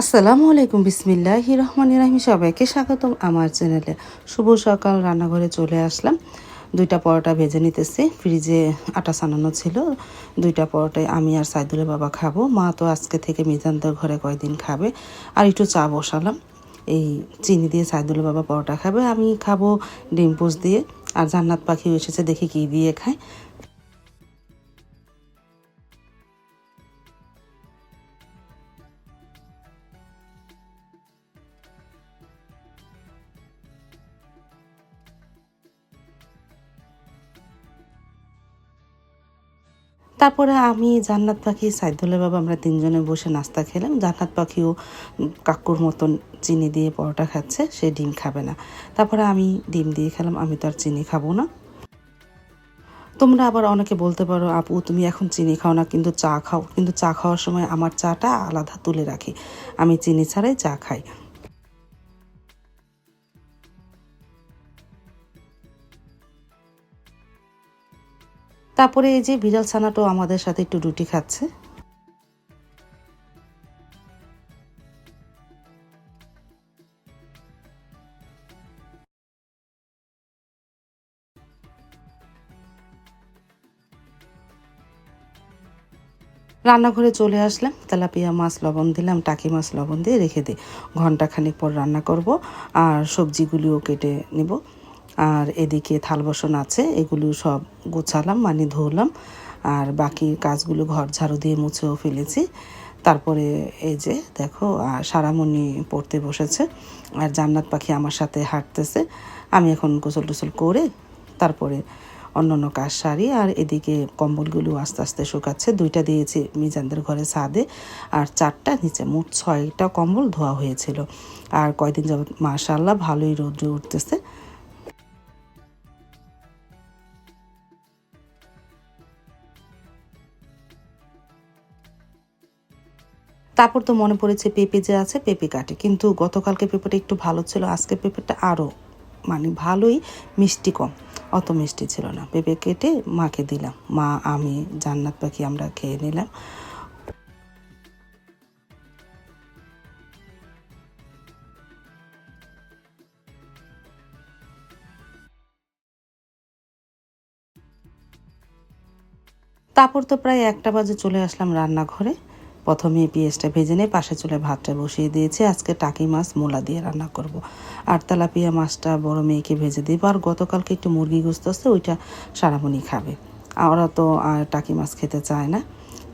আসসালামু আলাইকুম বিসমিল্লাহ রহমান রাহিম। সবাইকে স্বাগতম আমার চ্যানেলে। শুভ সকাল, রান্নাঘরে চলে আসলাম। দুইটা পরোটা ভেজে নিতেছি। ফ্রিজে আটা সানানো ছিল। দুইটা পরোটায় আমি আর সাইদুলের বাবা খাব। মা তো আজকে থেকে মিজানদের ঘরে কয়দিন খাবে। আর একটু চা বসালাম। এই চিনি দিয়ে সাইদুলের বাবা পরোটা খাবে। আমি খাব ডিম পোচ দিয়ে। আর জান্নাত পাখি এসেছে, দেখি কী দিয়ে খায়। তারপরে আমি জান্নাত পাখি, সাইদুল্লাহ বাবা, আমরা তিনজনে বসে নাস্তা খেলাম। জান্নাত পাখিও কাকুর মতন চিনি দিয়ে পরোটা খাচ্ছে, সে ডিম খাবে না। তারপরে আমি ডিম দিয়ে খেলাম, আমি তো আর চিনি খাব না। তোমরা আবার অনেকে বলতে পারো, আপু, তুমি এখন চিনি খাও না, কিন্তু চা খাও। কিন্তু চা খাওয়ার সময় আমার চাটা আলাদা তুলে রাখি। আমি চিনি ছাড়াই চা খাই। তারপরে এই যে বিড়াল ছানাটাও আমাদের সাথে একটু রুটি খাচ্ছে। রান্নাঘরে চলে আসলাম, তেলাপিয়া মাছ লবণ দিলাম, টাকি মাছ লবণ দিয়ে রেখে দিই। ঘণ্টা খানিক পর রান্না করব, আর সবজিগুলিও কেটে নেব। আর এদিকে থাল বসন আছে, এগুলো সব গুছালাম মানে ধুলাম। আর বাকি কাজগুলো ঘর ঝাড়ু দিয়ে মুছেও ফেলেছি। তারপরে এই যে দেখো আর সারামণি পড়তে বসেছে, আর জান্নাত পাখি আমার সাথে হাঁটতেছে। আমি এখন গোসল টোসল করে তারপরে অন্য অন্য কাজ সারি, আর এদিকে কম্বলগুলো আস্তে আস্তে শুকাচ্ছে। দুইটা দিয়েছি মিজানদের ঘরে ছাদে, আর চারটা নিচে মোট ছয়টা কম্বল ধোয়া হয়েছিল। আর কয়দিন যাবত মাশাল্লাহ ভালোই রোদ্রে উঠতেছে। তারপর তো মনে পড়েছে পেঁপে যে আছে পেঁপে কাটে। কিন্তু গতকালকে পেঁপেটা একটু ভালো ছিল, আজকে পেঁপেটা আরও মানে ভালোই মিষ্টি কম। অত মিষ্টি ছিল না। পেঁপে কেটে মাকে দিলাম। মা, আমি, জান্নাত পাখি আমরা খেয়ে নিলাম। তারপর তো প্রায় একটা বাজে চলে আসলাম রান্নাঘরে। প্রথমে পেঁয়াজটা ভেজে নিয়ে পাশে চুলে ভাতটা বসিয়ে দিয়েছি। আজকে টাকি মাছ মোলা দিয়ে রান্না করব। আর তেলাপিয়া মাছটা বড় মেয়েকে ভেজে দিব। আর গতকালকে একটু মুরগি গুস্ত আছে, ওইটা সারামণি খাবে। ওরা তো আর টাকি মাছ খেতে চায় না।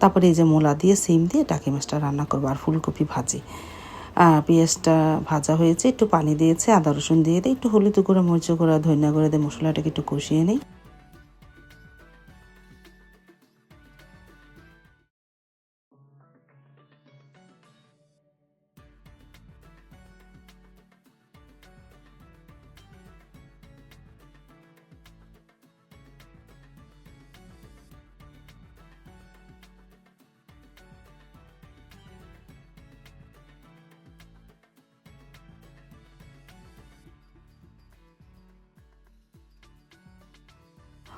তারপরে এই যে মোলা দিয়ে, সিম দিয়ে টাকি মাছটা রান্না করব আর ফুলকপি ভাজি। পেঁয়াজটা ভাজা হয়েছে, একটু পানি দিয়েছে, আদা রসুন দিয়ে দিই, একটু হলুদ করে মরিচ করে ধনিয়া করে দিয়ে মশলাটাকে একটু কষিয়ে নিই।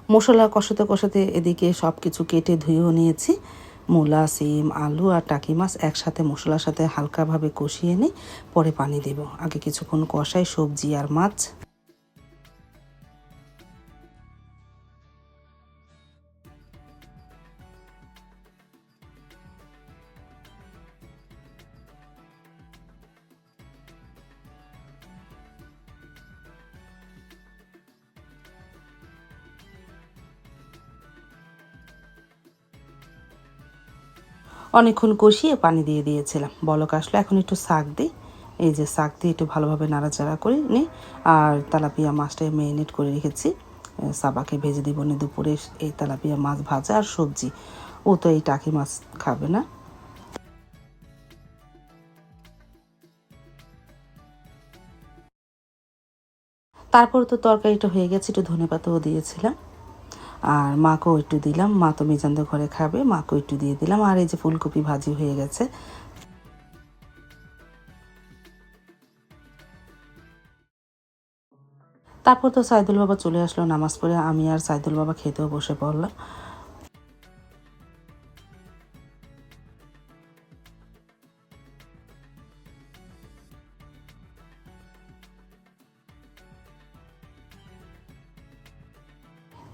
মশলা কষাতে কষাতে এদিকে সব কিছু কেটে ধুয়েও নিয়েছি। মূলা, সিম, আলু আর টাকি মাছ একসাথে মশলার সাথে হালকাভাবে কষিয়ে নিই, পরে পানি দেব। আগে কিছুক্ষণ কষাই সবজি আর মাছ। অনেকক্ষণ কষিয়ে পানি দিয়ে দিয়েছিলাম। বলক আসলো, এখন একটু শাক দিই। এই যে শাক দিয়ে একটু ভালোভাবে নাড়াচাড়া করে নিই আর তেলাপিয়া মাছটা মেরিনেট করে রেখেছি। সাবাকে ভেজে দিব নি দুপুরে। এই তেলাপিয়া মাছ ভাজা আর সবজি। ও তো এই টাকি মাছ খাবে না। তারপর তো তরকারিটা হয়ে গেছে, একটু ধনে পাতাও দিয়েছিলাম। আর মাকেও একটু দিলাম। মা তো মিজানদের ঘরে খাবে, মাকেও একটু দিয়ে দিলাম। আর এই যে ফুলকপি ভাজি হয়ে গেছে। তারপর তো সাইদুল বাবা চলে আসলো নামাজ পড়ে। আমি আর সাইদুল বাবা খেতেও বসে পড়লাম।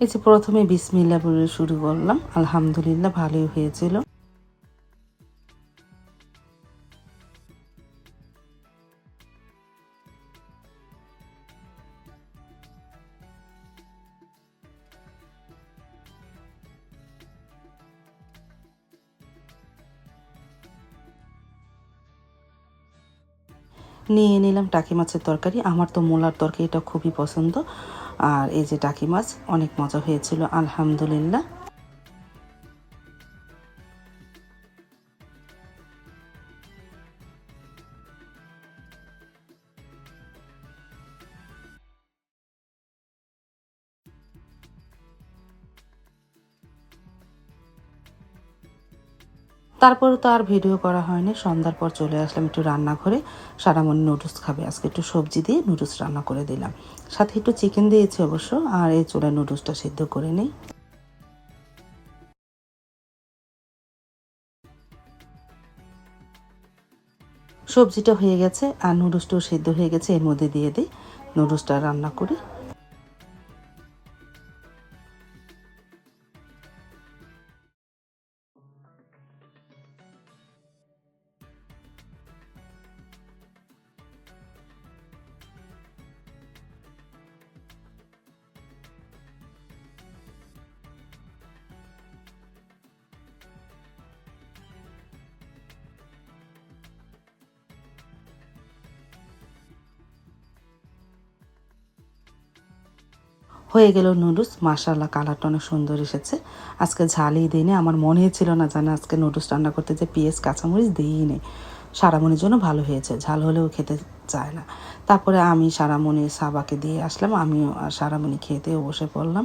এই যে প্রথমে বিসমিল্লা বলে শুরু করলাম। আলহামদুলিল্লাহ ভালোই হয়েছিল। নিয়ে নিলাম টাকি মাছের তরকারি। আমার তো মূলার তরকারিটা খুবই পছন্দ। আর এই যে টাকি মাছ অনেক মজা হয়েছিল আলহামদুলিল্লাহ। তারপরে তো আর ভিডিও করা হয়নি। সন্ধ্যার পর চলে আসলাম একটু রান্নাঘরে। সারামণি নুডলস খাবে। আজকে একটু সবজি দিয়ে নুডলস রান্না করে দিলাম। সাথে একটু চিকেন দিয়েছি অবশ্য, আর এই চুলায় নুডলসটা সিদ্ধ করে নিই। সবজিটা হয়ে গেছে, আর নুডলসটাও সিদ্ধ হয়ে গেছে, এর মধ্যে দিয়ে দিই। নুডলসটা রান্না করি। হয়ে গেল নুডলস। মাশাল্লাহ কালারটা অনেক সুন্দর এসেছে। আজকে ঝালই দিই আমার মনে ছিল না জানে আজকে নুডলস রান্না করতে যে পেঁয়াজ, কাঁচামরিচ দিই নেই সারামনির জন্য ভালো হয়েছে, ঝাল হলেও খেতে চায় না। তারপরে আমি সারামণি সাবাকে দিয়ে আসলাম, আমিও সারামণি খেতে বসে পড়লাম।